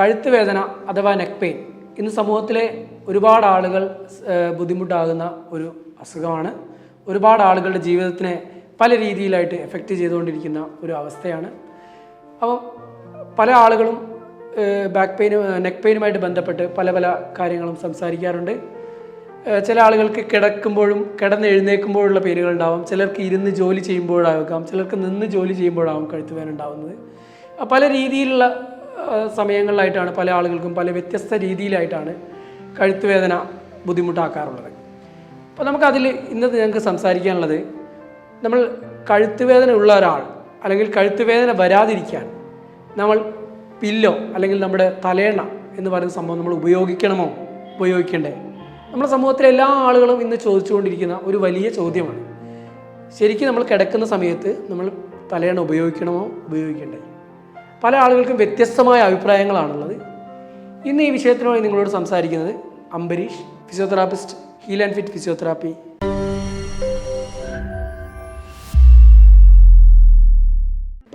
കഴുത്ത് വേദന അഥവാ നെക്ക് പെയിൻ ഇന്ന് സമൂഹത്തിലെ ഒരുപാട് ആളുകൾ ബുദ്ധിമുട്ടാകുന്ന ഒരു അസുഖമാണ്. ഒരുപാട് ആളുകളുടെ ജീവിതത്തിനെ പല രീതിയിലായിട്ട് എഫക്റ്റ് ചെയ്തുകൊണ്ടിരിക്കുന്ന ഒരു അവസ്ഥയാണ്. അപ്പം പല ആളുകളും ബാക്ക് പെയിനും നെക്ക് പെയിനുമായിട്ട് ബന്ധപ്പെട്ട് പല പല കാര്യങ്ങളും സംസാരിക്കാറുണ്ട്. ചില ആളുകൾക്ക് കിടക്കുമ്പോഴും കിടന്ന് എഴുന്നേൽക്കുമ്പോഴുള്ള പേരുകൾ ഉണ്ടാവും ചിലർക്ക് ഇരുന്ന് ജോലി ചെയ്യുമ്പോഴാകാം. ചിലർക്ക് നിന്ന് ജോലി ചെയ്യുമ്പോഴാകും കഴുത്തുവേന ഉണ്ടാവുന്നത്. പല രീതിയിലുള്ള സമയങ്ങളിലായിട്ടാണ് പല ആളുകൾക്കും പല വ്യത്യസ്ത രീതിയിലായിട്ടാണ് കഴുത്തുവേദന ബുദ്ധിമുട്ടാക്കാറുള്ളത്. അപ്പോൾ നമുക്കതിൽ ഇന്നത്തെ ഞങ്ങൾക്ക് സംസാരിക്കാനുള്ളത് നമ്മൾ കഴുത്തുവേദന ഉള്ള ഒരാൾ അല്ലെങ്കിൽ കഴുത്തുവേദന വരാതിരിക്കാൻ നമ്മൾ പില്ലോ അല്ലെങ്കിൽ നമ്മുടെ തലേണ എന്ന് പറയുന്ന സംഭവം നമ്മൾ ഉപയോഗിക്കണമോ? ഉപയോഗിക്കണ്ടേ? നമ്മുടെ സമൂഹത്തിലെ എല്ലാ ആളുകളും ഇന്ന് ചോദിച്ചുകൊണ്ടിരിക്കുന്ന ഒരു വലിയ ചോദ്യമാണ്. ശരിക്കും നമ്മൾ കിടക്കുന്ന സമയത്ത് നമ്മൾ തലേണ ഉപയോഗിക്കണമോ? ഉപയോഗിക്കണ്ടേ? പല ആളുകൾക്കും വ്യത്യസ്തമായ അഭിപ്രായങ്ങളാണുള്ളത്. ഇന്ന് ഈ വിഷയത്തിനുമായി നിങ്ങളോട് സംസാരിക്കുന്നത് Ambareesh physiotherapist heal and fit physiotherapy.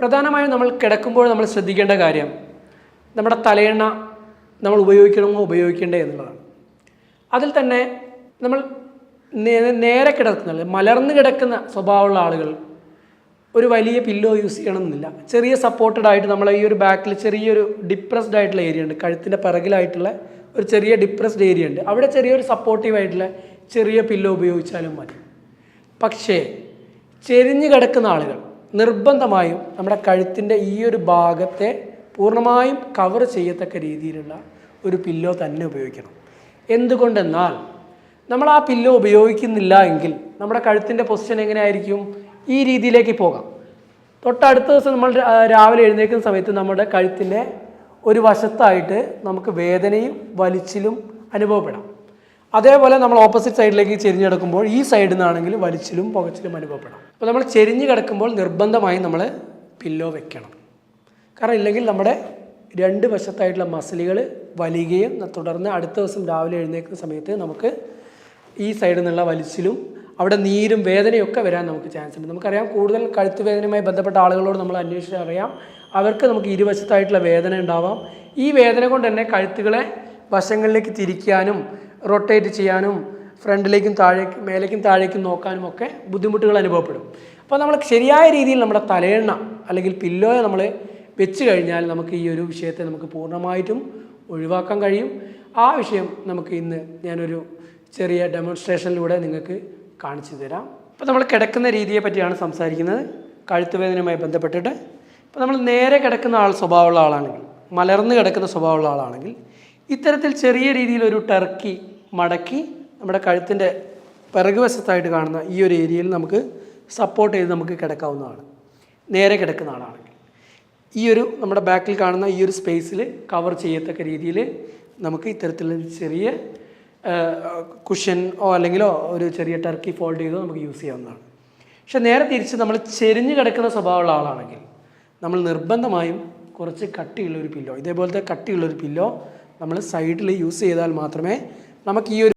പ്രധാനമായും നമ്മൾ കിടക്കുമ്പോൾ നമ്മൾ ശ്രദ്ധിക്കേണ്ട കാര്യം നമ്മുടെ തലയെണ്ണ നമ്മൾ ഉപയോഗിക്കണമോ ഉപയോഗിക്കണ്ടേ എന്നുള്ളതാണ്. അതിൽ തന്നെ നമ്മൾ നേരെ കിടക്കുന്ന മലർന്ന് കിടക്കുന്ന സ്വഭാവമുള്ള ആളുകൾ ഒരു വലിയ പില്ലോ യൂസ് ചെയ്യണമെന്നില്ല. ചെറിയ സപ്പോർട്ടഡ് ആയിട്ട് നമ്മളെ ഈ ഒരു ബാക്കിൽ ചെറിയൊരു ഡിപ്രസ്ഡ് ആയിട്ടുള്ള ഏരിയ ഉണ്ട്. കഴുത്തിന്റെ പിറകിലായിട്ടുള്ള ഒരു ചെറിയ ഡിപ്രസ്ഡ് ഏരിയ ഉണ്ട്. അവിടെ ചെറിയൊരു സപ്പോർട്ടീവ് ആയിട്ടുള്ള ചെറിയ പില്ലോ ഉപയോഗിച്ചാലും മതി. പക്ഷേ ചെരിഞ്ഞു കിടക്കുന്ന ആളുകൾ നിർബന്ധമായും നമ്മുടെ കഴുത്തിന്റെ ഈ ഒരു ഭാഗത്തെ പൂർണമായും കവർ ചെയ്യത്തക്ക രീതിയിലുള്ള ഒരു പില്ലോ തന്നെ ഉപയോഗിക്കണം. എന്തുകൊണ്ടെന്നാൽ നമ്മൾ ആ പില്ലോ ഉപയോഗിക്കുന്നില്ല എങ്കിൽ നമ്മുടെ കഴുത്തിന്റെ പൊസിഷൻ എങ്ങനെയായിരിക്കും? ഈ രീതിയിലേക്ക് പോകാം. തൊട്ടടുത്ത ദിവസം നമ്മൾ രാവിലെ എഴുന്നേൽക്കുന്ന സമയത്ത് നമ്മുടെ കഴുത്തിന്റെ ഒരു വശത്തായിട്ട് നമുക്ക് വേദനയും വലിച്ചിലും അനുഭവപ്പെടാം. അതേപോലെ നമ്മൾ ഓപ്പോസിറ്റ് സൈഡിലേക്ക് ചെരിഞ്ഞ് കിടക്കുമ്പോൾ ഈ സൈഡിൽ നിന്നാണെങ്കിൽ വലിച്ചിലും പുകച്ചിലും അനുഭവപ്പെടാം. അപ്പോൾ നമ്മൾ ചെരിഞ്ഞ് കിടക്കുമ്പോൾ നിർബന്ധമായി നമ്മൾ പില്ലോ വെക്കണം. കാരണം ഇല്ലെങ്കിൽ നമ്മുടെ രണ്ട് വശത്തായിട്ടുള്ള മസിലുകൾ വലിയുകയും തുടർന്ന് അടുത്ത ദിവസം രാവിലെ എഴുന്നേൽക്കുന്ന സമയത്ത് നമുക്ക് ഈ സൈഡിൽ നിന്നുള്ള വലിച്ചിലും അവിടെ നീരും വേദനയൊക്കെ വരാൻ നമുക്ക് ചാൻസ് ഉണ്ട്. നമുക്കറിയാം കൂടുതൽ കഴുത്ത് വേദനയുമായി ബന്ധപ്പെട്ട ആളുകളോട് നമ്മൾ അന്വേഷിച്ച് അറിയാം. അവർക്ക് നമുക്ക് ഇരുവശത്തായിട്ടുള്ള വേദന ഉണ്ടാവാം. ഈ വേദന കൊണ്ട് തന്നെ കഴുത്തുകളെ വശങ്ങളിലേക്ക് തിരിക്കാനും റൊട്ടേറ്റ് ചെയ്യാനും ഫ്രണ്ടിലേക്കും താഴേക്കും മേലേക്കും താഴേക്കും നോക്കാനും ഒക്കെ ബുദ്ധിമുട്ടുകൾ അനുഭവപ്പെടും. അപ്പോൾ നമ്മൾ ശരിയായ രീതിയിൽ നമ്മുടെ തലയെണ്ണ അല്ലെങ്കിൽ പില്ലോയെ നമ്മൾ വെച്ച് കഴിഞ്ഞാൽ നമുക്ക് ഈ ഒരു വിഷയത്തെ നമുക്ക് പൂർണമായിട്ടും ഒഴിവാക്കാൻ കഴിയും. ആ വിഷയം നമുക്ക് ഇന്ന് ഞാനൊരു ചെറിയ ഡെമോൺസ്ട്രേഷനിലൂടെ നിങ്ങൾക്ക് കാണിച്ചു തരാം. ഇപ്പോൾ നമ്മൾ കിടക്കുന്ന രീതിയെ പറ്റിയാണ് സംസാരിക്കുന്നത്. കഴുത്തുവേദനയുമായി ബന്ധപ്പെട്ടിട്ട്. ഇപ്പോൾ നമ്മൾ നേരെ കിടക്കുന്ന ആൾ സ്വഭാവമുള്ള ആളാണെങ്കിൽ മലർന്ന് കിടക്കുന്ന സ്വഭാവമുള്ള ആളാണെങ്കിൽ ഇത്തരത്തിൽ ചെറിയ രീതിയിൽ ഒരു ടർക്കി മടക്കി നമ്മുടെ കഴുത്തിന്റെ പിറകുവശത്തായിട്ട് കാണുന്ന ഈ ഒരു ഏരിയയിൽ നമുക്ക് സപ്പോർട്ട് ചെയ്ത് നമുക്ക് കിടക്കാവുന്നതാണ്. നേരെ കിടക്കുന്ന ആളാണെങ്കിൽ. ഈ ഒരു നമ്മുടെ ബാക്കിൽ കാണുന്ന ഈ ഒരു സ്പേസിൽ കവർ ചെയ്യത്തക്ക രീതിയിൽ നമുക്ക് ഇത്തരത്തിലുള്ള ചെറിയ കുഷൻ ഓ അല്ലെങ്കിലോ ഒരു ചെറിയ ടർക്കി ഫോൾഡ് ചെയ്തോ നമുക്ക് യൂസ് ചെയ്യാവുന്നതാണ്. പക്ഷെ നേരെ തിരിച്ച് നമ്മൾ ചെരിഞ്ഞ് കിടക്കുന്ന സ്വഭാവമുള്ള ആളാണെങ്കിൽ നമ്മൾ നിർബന്ധമായും കുറച്ച് കട്ടിയുള്ളൊരു പില്ലോ ഇതേപോലത്തെ കട്ടിയുള്ളൊരു പില്ലോ നമ്മൾ സൈഡിൽ യൂസ് ചെയ്താൽ മാത്രമേ നമുക്ക് ഈ ഒരു